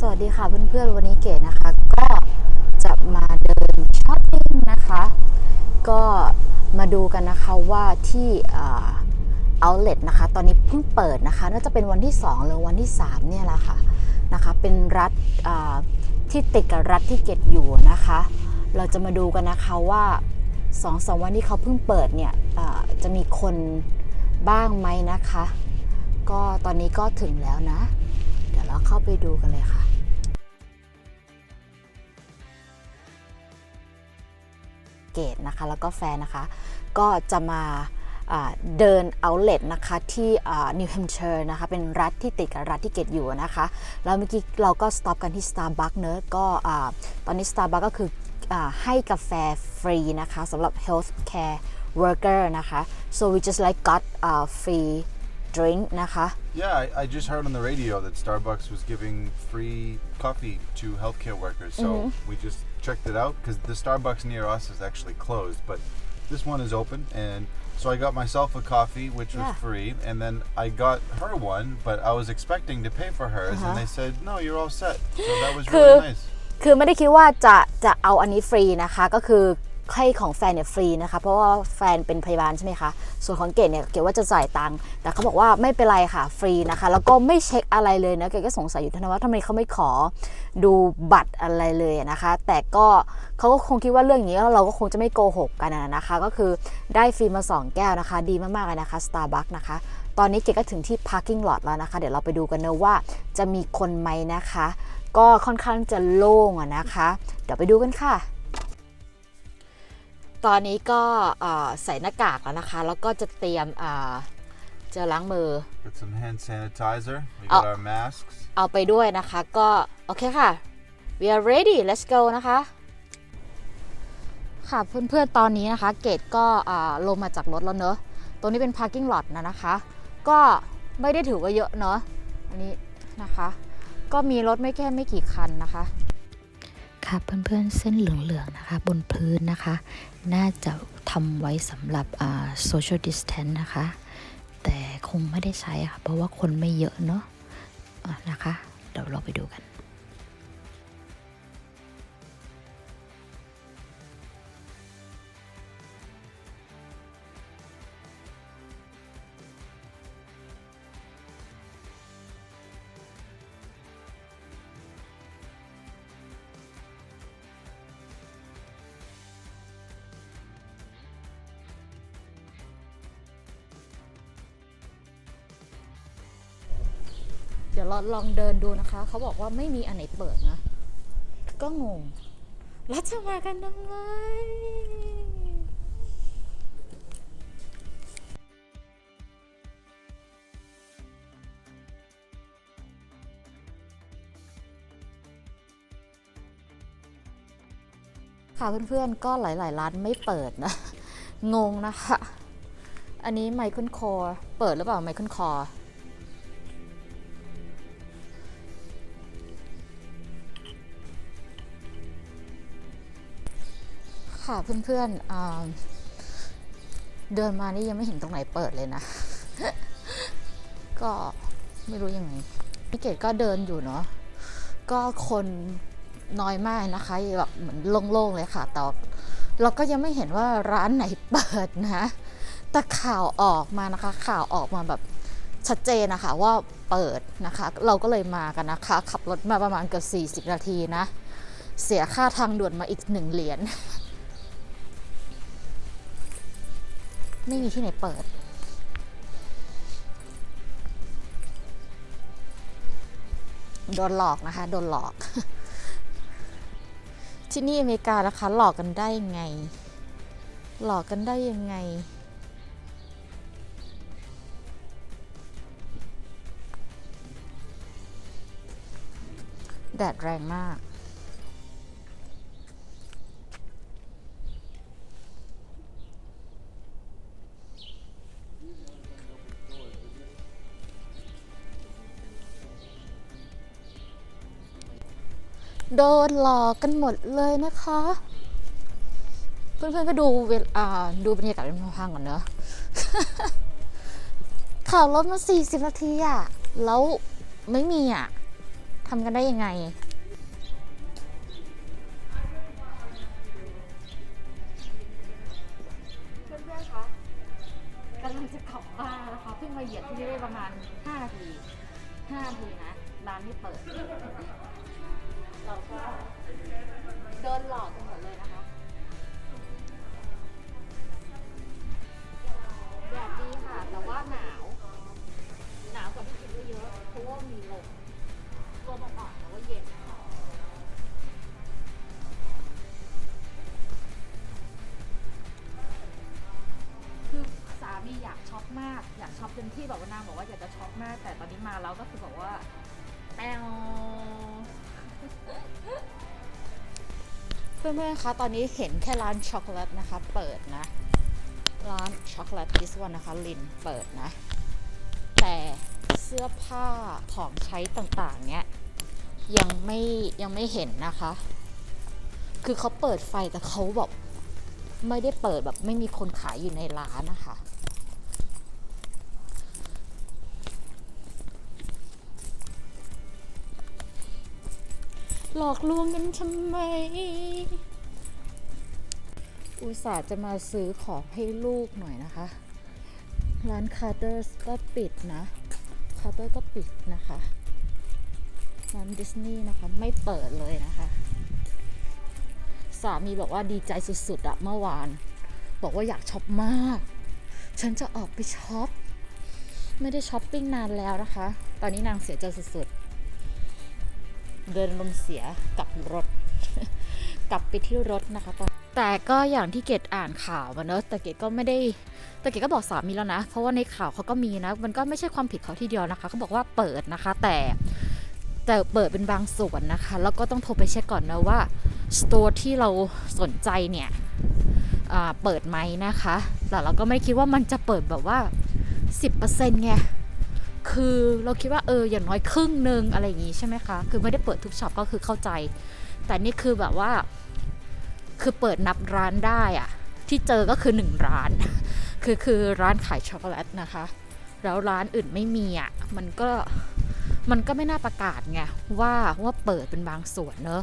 สวัสดีค่ะเพื่อนๆวันนี้เกดนะคะ ก็จะมาเดินช้อปปิ้งนะคะ ก็มาดูกันนะคะว่าที่เอาเล t นะคะ ตอนนี้เพิ่งเปิดนะคะ น่าจะเป็นวันที่ 2 หรือวันที่ 3 เนี่ยแหละค่ะนะคะ เป็นรัฐที่ติดกับรัฐที่เกดอยู่นะคะ เราจะมาดูกันนะคะว่า2อสวันที่เขาเพิ่งเปิดเนี่ยจะมีคนบ้างไหมนะคะ ก็ตอนนี้ก็ถึงแล้วนะ เดี๋ยวเราเข้าไปดูกันเลยค่ะ เกตนะคะแล้วก็แฟนนะคะ ก็จะมาเดินเอาเล t นะคะที่นิวแฮมเชอร์นะคะเป็นรัฐที่ติดกับรัฐที่เกตอยู่นะคะ แล้วเมื่อกี้เราก็สต็อปกันที่ Starbucks เนอะก็อตอนนี้ Starbucks ก็คืออให้กาแฟฟรีนะคะสำหรับ healthcare worker นะคะ so we just like got uh, free drink นะคะ Yeah, I, I just heard on the radio that Starbucks was giving free coffee to healthcare workers. So we just checked it out because the Starbucks near us is actually closed, but this one is open. And so I got myself a coffee, which was Yeah. free. And then I got her one, but I was expecting to pay for hers. Uh-huh. And they said, no, you're all set. So that was Cool. really nice. คือไม่ได้คิดว่าจะจะเอาอันนี้ฟรีนะคะ ก็คือ ให้ของแฟนเนี่ยฟรีนะคะ เพราะว่าแฟนเป็นพยาบาลใช่ไหมคะส่วนของเกดเนี่ยเกดว่าจะจ่ายตังค์แต่เขาบอกว่าไม่เป็นไรค่ะฟรีนะคะ แล้วก็ไม่เช็คอะไรเลยนะเกดก็สงสัยอยู่ทนะว่าทำไมเขาไม่ขอดูบัตรอะไรเลยนะคะ แต่ก็เขาก็คงคิดว่าเรื่องนี้เราก็คงจะไม่โกหกกันนะนะคะ ก็คือได้ฟรีมา 2 แก้วนะคะ ดีมากๆเลยนะคะ Starbucks นะคะ ตอนนี้เกดก็ถึงที่ parking lot แล้วนะคะ เดี๋ยวเราไปดูกันนะว่าจะมีคนไหมนะคะ ก็ค่อนข้างจะโล่งอะนะคะ เดี๋ยวไปดูกันค่ะ ตอนนี้ก็เอ่อใส่หน้ากากแล้วนะคะ แล้วก็จะเตรียมเอ่อเจลล้างมือ Got some hand sanitizer. We Oh. got our masks. เอาไปด้วยนะคะก็โอเคค่ะ we are ready let's go นะคะค่ะเพื่อนๆตอนนี้นะคะ เกดก็อ่าลงมาจากรถแล้วเนอะตรงนี้เป็น parking lot นะนะคะ ก็ไม่ได้ถือว่าเยอะเนอะอันนี้นะคะ ก็มีรถไม่แค่ไม่กี่คันนะคะ ค่ะเพื่อนๆเส้นเหลืองๆนะคะบนพื้นนะคะ น่าจะทำไว้สำหรับอ่า social distance นะคะ แต่คงไม่ได้ใช้ค่ะ เพราะว่าคนไม่เยอะเนาะะนะคะ เดี๋ยวเราไปดูกัน ดี๋ยวเราลองเดินดูนะคะ เขาบอกว่าไม่มีอันไหนเปิดนะ ก็งงแล้วจะมากันทำไมค่ะเพื่อนๆก็หลายๆร้านไม่เปิดนะ งงนะคะ อันนี้ไมเคิลคอร์เปิดหรือเปล่าไมเคิลคอร์ ค่ะเพื่อนๆอ่าเดินมานี่ยังไม่เห็นตรงไหนเปิดเลยนะ ก็ไม่รู้ยังไงพี่เกดก็เดินอยู่เนาะก็คนน้อยมากนะคะแบบเหมือนโล่งๆเลยค่ะแต่เราก็ยังไม่เห็นว่าร้านไหนเปิดนะแต่ข่าวออกมานะคะ ข่าวออกมาแบบชัดเจนนะคะว่าเปิดนะคะ เราก็เลยมากันนะคะ ขับรถมาประมาณเกือบ40 นาทีนะ เสียค่าทางด่วนมาอีกหนึ่งเหรียญ ไม่มีที่ไหนเปิด โดนหลอกนะคะ โดนหลอก ที่นี่อเมริกานะคะ หลอกกันได้ยังไง หลอกกันได้ยังไง แดดแรงมาก โดนหลอกกันหมดเลยนะคะ เพื่อนๆก็ดูเวลาดูบรรยากาศเป็นพังก่อนเนอะข่าวรถมา 40 นาทีอะแล้วไม่มีอะทำกันได้ยังไงเพื่อนๆคะกำลังจะกลับบ้านนะคะเพิ่งมาเหยียบที่นี่ได้ประมาณ5นาที5นาทีนะ ร้านไม่เปิด เราก็โดนหลอกกันหมดเลยนะคะแดดดีค่ะ แต่ว่าหนาว หนาวกว่าที่คิดไว้เยอะเพราะว่ามีลมลมอ่อนๆแต่ว่าเย็นคือสามีอยากช็อปมาก อยากช็อปเต็มที่แบบว่านางบอกว่าอยากจะช็อปมาก แต่ตอนนี้มาแล้วก็คือบอกว่าแปว เพื่อนๆคะตอนนี้เห็นแค่ร้านช็อกโกแลตนะคะ เปิดนะ ร้านช็อกโกแลตดิสวันนะคะ ลินเปิดนะ แต่เสื้อผ้าของใช้ต่างๆ เนี้ยยังไม่ยังไม่เห็นนะคะ คือเขาเปิดไฟแต่เขาแบบไม่ได้เปิดแบบไม่มีคนขายอยู่ในร้านนะคะ หลอกลวงกันทำไม อุตส่าห์จะมาซื้อของให้ลูกหน่อยนะคะ ร้านคาร์เตอร์ก็ปิดนะ คาร์เตอร์ก็ปิดนะคะ ร้านดิสนีย์นะคะไม่เปิดเลยนะคะ สามีบอกว่าดีใจสุดๆอะเมื่อวาน บอกว่าอยากช็อปมาก ฉันจะออกไปช็อป ไม่ได้ช้อปปิ้งนานแล้วนะคะ ตอนนี้นางเสียใจสุดๆ เดินลมเสียกลับรถ กลับไปที่รถนะคะตอนแต่ก็อย่างที่เกดอ่านข่าวมาเนอะแต่เกดก็ไม่ได้แต่เกดก็บอกสามีแล้วนะ เพราะว่าในข่าวเขาก็มีนะ มันก็ไม่ใช่ความผิดเขาทีเดียวนะคะเขาบอกว่าเปิดนะคะ แต่แต่เปิดเป็นบางส่วนนะคะ แล้วก็ต้องโทรไปเช็คก่อนนะว่าสโตร์ที่เราสนใจเนี่ยเปิดไหมนะคะ แต่เราก็ไม่คิดว่ามันจะเปิดแบบว่า 10%ไง คือเราคิดว่าเอออย่างน้อยครึ่งหนึ่งอะไรอย่างงี้ใช่ไหมคะ คือไม่ได้เปิดทุกช็อปก็คือเข้าใจ แต่นี่คือแบบว่า คือเปิดนับร้านได้อะที่เจอก็คือหนึ่งร้าน คือคือร้านขายช็อกโกแลตนะคะ แล้วร้านอื่นไม่มีอะมันก็มันก็ไม่น่าประกาศไงว่าว่าเปิดเป็นบางส่วนเนอะ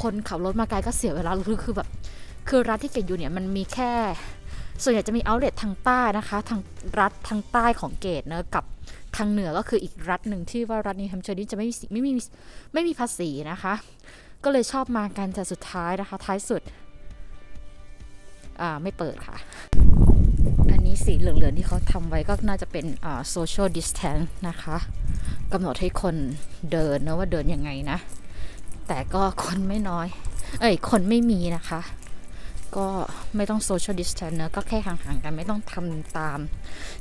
คนขับรถมาไกลก็เสียเวลาคือคือแบบคือร้านที่เกดอยู่เนี่ยมันมีแค่ ส่วนใหญ่จะมีเอาเล t ทางใต้นะคะ ทางรัฐทางใต้ของเกตเนอะกับ ทางเหนือก็คืออีกรัฐหนึ่งที่ว่ารัฐนิวแฮมเชอร์นี่จะไม่มีไม่มีไม่มีภาษีนะคะ ก็เลยชอบมากันแต่สุดท้ายนะคะ ท้ายสุดอ่าไม่เปิดค่ะ อันนี้สีเหลืองๆที่เขาทำไว้ก็น่าจะเป็นอ่า social distance นะคะกำหนดให้คนเดินนะว่าเดินยังไงนะ แต่ก็คนไม่น้อย เอ้ย คนไม่มีนะคะ ก็ไม่ต้อง social distance เนอะก็แค่ห่างๆกันไม่ต้องทำตาม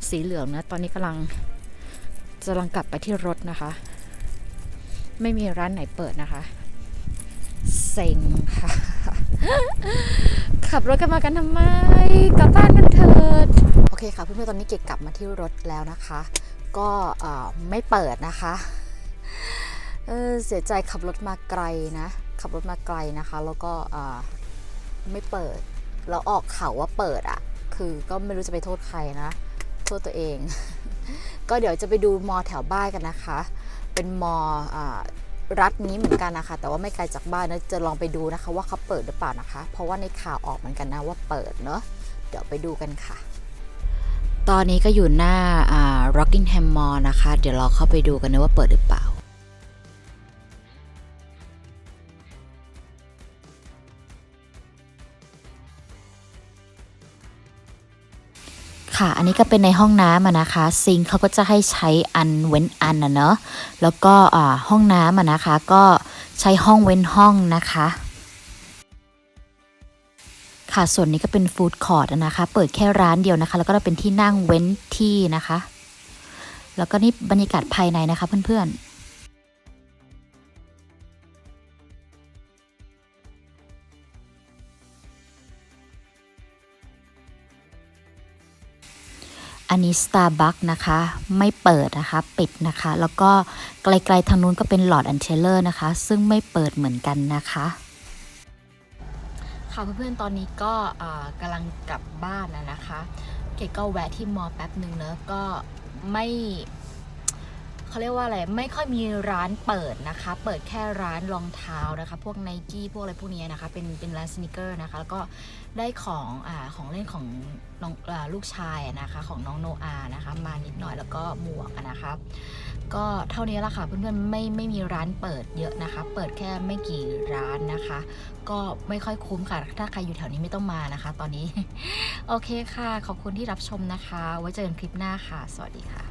สีเหลืองนะ ตอนนี้กำลัง กำลังกลับไปที่รถนะคะ ไม่มีร้านไหนเปิดนะคะเซ็งค่ะ ขับรถกันมากันทำไมกลับบ้านกันเถิด โอเคค่ะเพื่อนๆตอนนี้เกดกลับมาที่รถแล้วนะคะ ก็ไม่เปิดนะคะเเสียใจขับรถมาไกลนะ ขับรถมาไกลนะคะ แล้วก็ไม่เปิด แล้วออกข่าวว่าเปิดอะ่ะ คือก็ไม่รู้จะไปโทษใครนะ โทษตัวเอง ก็เดี๋ยวจะไปดูมอแถวบ้านกันนะคะ เป็นมอรัฐนี้เหมือนกันนะคะ แต่ว่าไม่ไกลจากบ้านนะจะลองไปดูนะคะว่าเขาเปิดหรือเปล่านะคะ เพราะว่าในข่าวออกเหมือนกันนะว่าเปิดเนอะเดี๋ยวไปดูกันค่ะ ตอนนี้ก็อยู่หน้าอ่า Rockingham Mall นะคะ เดี๋ยวเราเข้าไปดูกันนะว่าเปิดหรือเปล่า ค่ะ อันนี้ก็เป็นในห้องน้ำนะคะ ซิงเขาก็จะให้ใช้อันเว้นอันนะเนาะแล้วก็ห้องน้ำนะคะ ก็ใช้ห้องเว้นห้องนะคะ ค่ะส่วนนี้ก็เป็นฟู้ดคอร์ทนะคะ เปิดแค่ร้านเดียวนะคะ แล้วก็เป็นที่นั่งเว้นที่นะคะ แล้วก็นี่บรรยากาศภายในนะคะเพื่อนๆ อันนี้ Starbucks นะคะ ไม่เปิดนะคะ ปิดนะคะ แล้วก็ไกลๆทางนู้นก็เป็น Lord and Taylor นะคะ ซึ่งไม่เปิดเหมือนกันนะคะ ค่ะเพื่อนๆ ตอนนี้ก็กำลังกลับบ้านแล้วนะคะ เกดก็แวะที่มอแป๊บหนึ่งเนอะก็ไม่ เขาเรียกว่าอะไรไม่ค่อยมีร้านเปิดนะคะ เปิดแค่ร้านรองเท้านะคะ พวกไนกี้พวกอะไรพวกนี้นะคะ เป็นเป็นร้านสนิเกอร์นะคะ แล้วก็ได้ของอ่าของเล่นของน้องอลูกชายนะคะ ของน้องโนอานะคะ มานิดหน่อยแล้วก็หมวกนะคะก็เท่านี้ละค่ะเพื่อนๆไม่ไม่มีร้านเปิดเยอะนะคะ เปิดแค่ไม่กี่ร้านนะคะ ก็ไม่ค่อยคุ้มค่ะ ถ้าใครอยู่แถวนี้ไม่ต้องมานะคะ ตอนนี้ โอเคค่ะ ขอบคุณที่รับชมนะคะ ไว้เจอกันคลิปหน้าค่ะ สวัสดีค่ะ